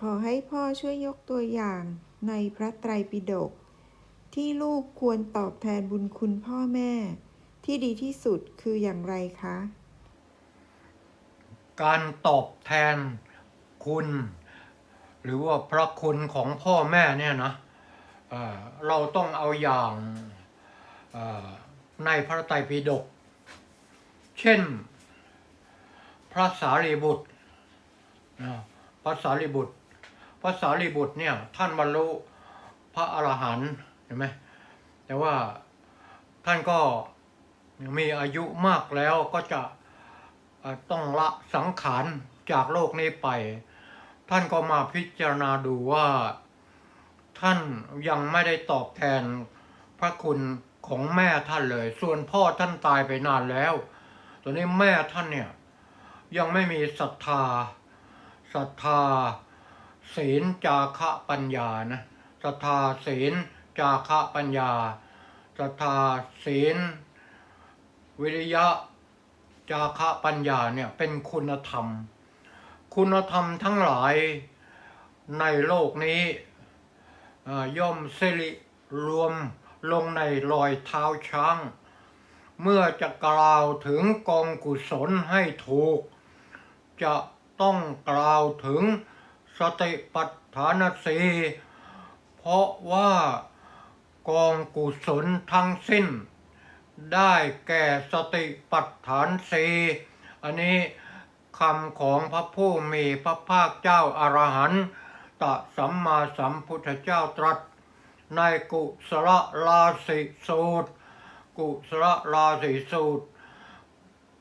ขอให้พ่อช่วยยกตัวอย่างในพระไตรปิฎกที่ลูกควรตอบแทนบุญคุณพ่อแม่ ที่ดีที่สุดคืออย่างไรคะ การตอบแทนคุณ หรือว่าพระคุณของพ่อแม่เนี่ยนะเเราต้องเอาอย่างในพระไตรปิฎกเช่น พระสารีบุตรพระสารีบุตร พระสารีบุตรเนี่ย ท่านบรรลุพระอรหันต์เห็นไหมแต่ว่าท่านก็มีอายุมากแล้วก็จะต้องละสังขารจากโลกนี้ไป ท่านก็มาพิจารณาดูว่า ท่านยังไม่ได้ตอบแทนพระคุณของแม่ท่านเลย ส่วนพ่อท่านตายไปนานแล้วตัวนี้แม่ท่านเนี่ย ยังไม่มีศรัทธาศรัทธา ศีลจาคะปัญญานะศรัทธาศีลจาคะปัญญาศรัทธาศีล วิริยะ จาคะปัญญาเนี่ยเป็นคุณธรรม คุณธรรมทั้งหลายในโลกนี้ย่อมสิริรวมลงในรอยเท้าช้าง เมื่อจะกล่าวถึงกองกุศลให้ถูก จะต้องกล่าวถึง สติปัฏฐานสีเพราะว่ากองกุศลทั้งสิ้น ได้แก่สติปัฏฐานสีอันนี้คำของพระผู้มีพระภาคเจ้าอารหันตสัมมาสัมพุทธเจ้าตรัส ในกุศลลาสิสูตร กุศลลาสิสูตร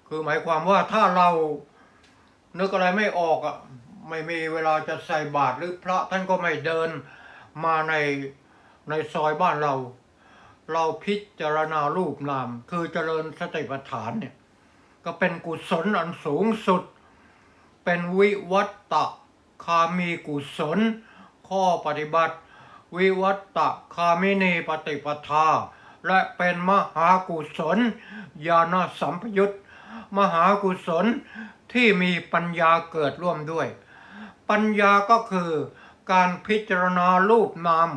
คือหมายความว่าถ้าเรานึกอะไรไม่ออกอะ ไม่มีเวลาจะใส่บาตรหรือพระท่านก็ไม่เดินมาในในซอยบ้านเรา เราพิจารณารูปนาม คือเจริญสติปัฏฐานเนี่ยก็เป็นกุศลอันสูงสุด เป็นวิวัตตะคามีกุศล ข้อปฏิบัติ วิวัตตะคามินีปฏิปทา และเป็นมหากุศล ญาณสัมพยุตมหากุศลที่มีปัญญาเกิดร่วมด้วย ปัญญาก็คือการพิจารณารูปนาม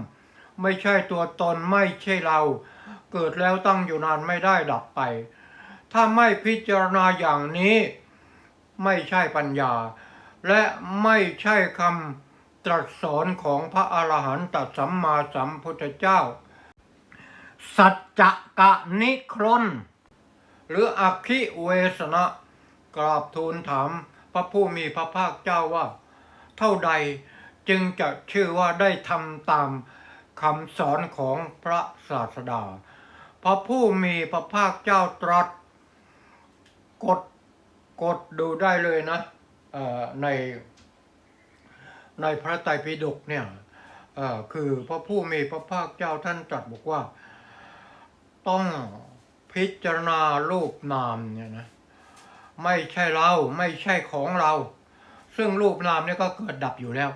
ไม่ใช่ตัวตนไม่ใช่เรา เกิดแล้วตั้งอยู่นานไม่ได้ดับไป ถ้าไม่พิจารณาอย่างนี้ ไม่ใช่ปัญญา และไม่ใช่คำตรัสสอนของพระอรหันตสัมมาสัมพุทธเจ้า สัจจะกะนิครนหรืออคิเวสนะกราบทูลถามพระผู้มีพระภาคเจ้าว่า เท่าใด จึงจะชื่อว่าได้ทำตามคำสอนของพระศาสดา พระผู้มีพระภาคเจ้าตรัสกดกดดูได้เลยนะในในพระไตรปิฎกเนี่ยคือพระผู้มีพระภาคเจ้าท่านตรัสบอกว่า ต้องพิจารณารูปนามเนี่ยนะไม่ใช่เราไม่ใช่ของเรา ซึ่งรูปนามเนี่ยก็เกิดดับอยู่แล้ว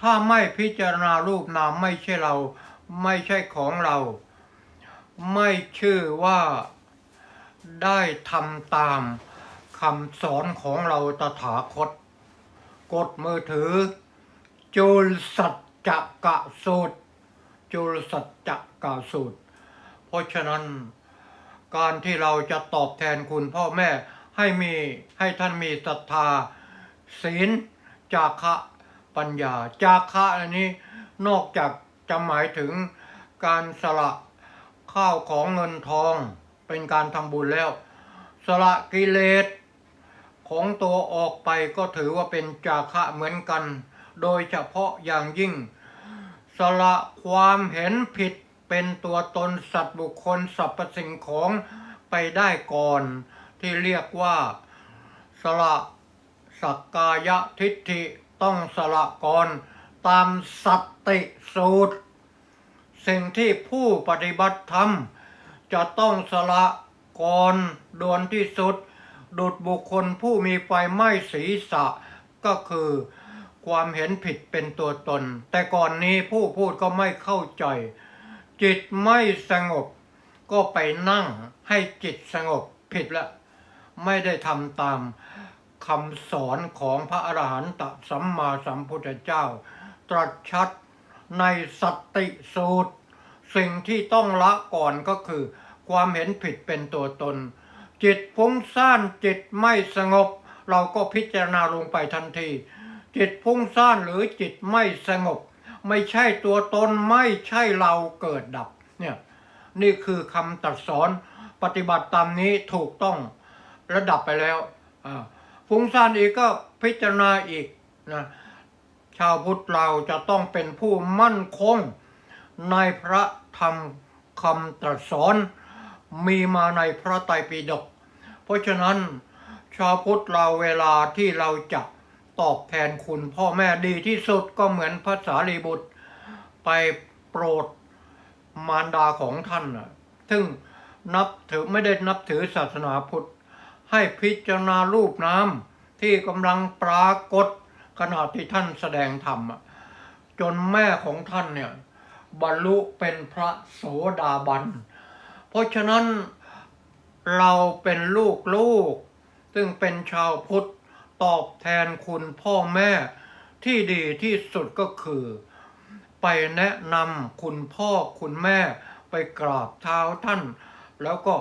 ถ้าไม่พิจารณารูปนามไม่ใช่เรา ไม่ใช่ของเรา ไม่ชื่อว่าได้ทำตามคำสอนของเราตถาคต กดมือถือ จุลสัจจกะสูตร จุลสัจจกะสูตร เพราะฉะนั้นการที่เราจะตอบแทนคุณพ่อแม่ให้มีให้ท่านมีศรัทธา ศีลจาคะปัญญา จาคะอันนี้นอกจากจะหมายถึงการสละข้าวของเงินทองเป็นการทำบุญแล้ว สละกิเลสของตัวออกไปก็ถือว่าเป็นจาคะเหมือนกัน โดยเฉพาะอย่างยิ่ง สละความเห็นผิดเป็นตัวตนสัตว์บุคคลสรรพสิ่งของไปได้ก่อน ที่เรียกว่าสละ สักกายทิฏฐิต้องสละก่อนตามสัตติสูตร สิ่งที่ผู้ปฏิบัติธรรม จะต้องสละก่อนด่วนที่สุด ดุดบุคคลผู้มีไฟไหม้ศีรษะก็คือความเห็นผิดเป็นตัวตน แต่ก่อนนี้ผู้พูดก็ไม่เข้าใจ จิตไม่สงบ ก็ไปนั่งให้จิตสงบผิดละ ไม่ได้ทำตาม คำสอนของพระอรหันตสัมมาสัมพุทธเจ้า ตรัสชัดในสติสูตร สิ่งที่ต้องละก่อนก็คือ ความเห็นผิดเป็นตัวตน จิตฟุ้งซ่านจิตไม่สงบ เราก็พิจารณาลงไปทันที จิตฟุ้งซ่านหรือจิตไม่สงบ ไม่ใช่ตัวตนไม่ใช่เราเกิดดับเนี่ยนี่คือคำตรัสสอนปฏิบัติตามนี้ถูกต้องระดับไปแล้วอ่า ฟุ้งซ่านอีกก็พิจารณาอีกนะชาวพุทธเราจะต้องเป็นผู้มั่นคงในพระธรรมคำตรัสสอนมีมาในพระไตรปิฎกเพราะฉะนั้น ชาวพุทธเราเวลาที่เราจะตอบแทนคุณพ่อแม่ดีที่สุดก็เหมือนพระสารีบุตร ไปโปรดมารดาของท่านนะซึ่งนับถือไม่ได้นับถือศาสนาพุทธ ให้พิจารณารูปน้ำที่กำลังปรากฏขณะที่ท่านแสดงธรรม จนแม่ของท่านเนี่ยบรรลุเป็นพระโสดาบัน เพราะฉะนั้นเราเป็นลูกลูก ซึ่งเป็นชาวพุทธตอบแทนคุณพ่อแม่ที่ดีที่สุดก็คือ ไปแนะนำคุณพ่อคุณแม่ไปกราบเท้าท่าน แล้วก็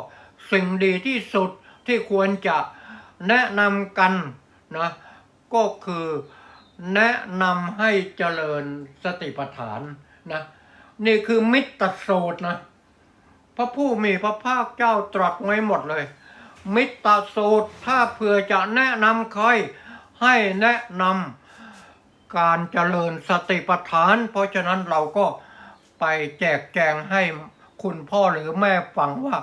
สิ่งดีที่สุด ที่ควรจะแนะนำกันนะก็คือแนะนำให้เจริญสติปัฏฐานนะนี่คือมิตรสูตรนะพระผู้มีพระภาคเจ้าตรัสไว้หมดเลย มิตรสูตรถ้าเผื่อจะแนะนำใครให้แนะนำการเจริญสติปัฏฐาน เพราะฉะนั้นเราก็ไปแจกแจงให้คุณพ่อหรือแม่ฟังว่า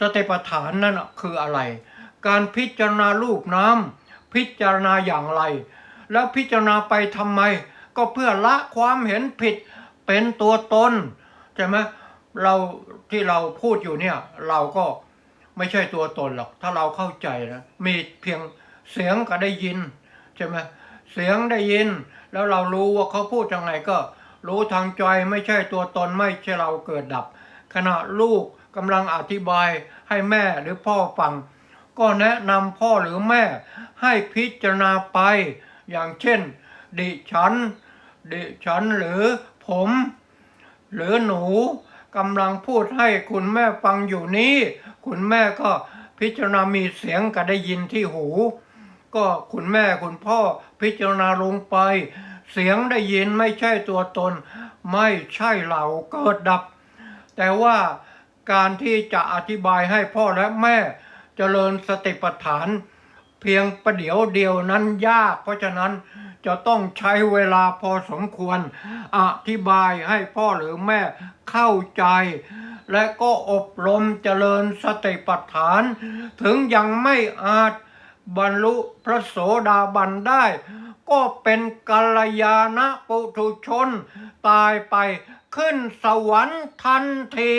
สติปัฏฐานนั่นคืออะไร การพิจารณารูปน้ำพิจารณาอย่างไร แล้วพิจารณาไปทำไม ก็เพื่อละความเห็นผิดเป็นตัวตนใช่ไหมเราที่เราพูดอยู่เนี่ยเราก็ไม่ใช่ตัวตนหรอก ถ้าเราเข้าใจนะมีเพียงเสียงก็ได้ยินใช่ไหมเสียงได้ยิน แล้วเรารู้ว่าเขาพูดยังไงก็ รู้ทางใจไม่ใช่ตัวตนไม่ใช่เราเกิดดับ ขณะลูก กำลังอธิบายให้แม่หรือพ่อฟัง ก็แนะนำพ่อหรือแม่ให้พิจารณาไป อย่างเช่น ดิฉัน ดิฉันหรือผม หรือหนูกำลังพูดให้คุณแม่ฟังอยู่นี้ คุณแม่ก็พิจารณามีเสียงก็ได้ยินที่หู ก็คุณแม่คุณพ่อพิจารณาลงไป เสียงได้ยินไม่ใช่ตัวตน ไม่ใช่เราเกิดดับ แต่ว่า การที่จะอธิบายให้พ่อและแม่เจริญสติปัฏฐาน เพียงประเดี๋ยวเดียวนั้นยาก เพราะฉะนั้นจะต้องใช้เวลาพอสมควร อธิบายให้พ่อหรือแม่เข้าใจ และก็อบรมเจริญสติปัฏฐาน ถึงยังไม่อาจบรรลุพระโสดาบันได้ ก็เป็นกัลยาณปุถุชน ตายไปขึ้นสวรรค์ทันที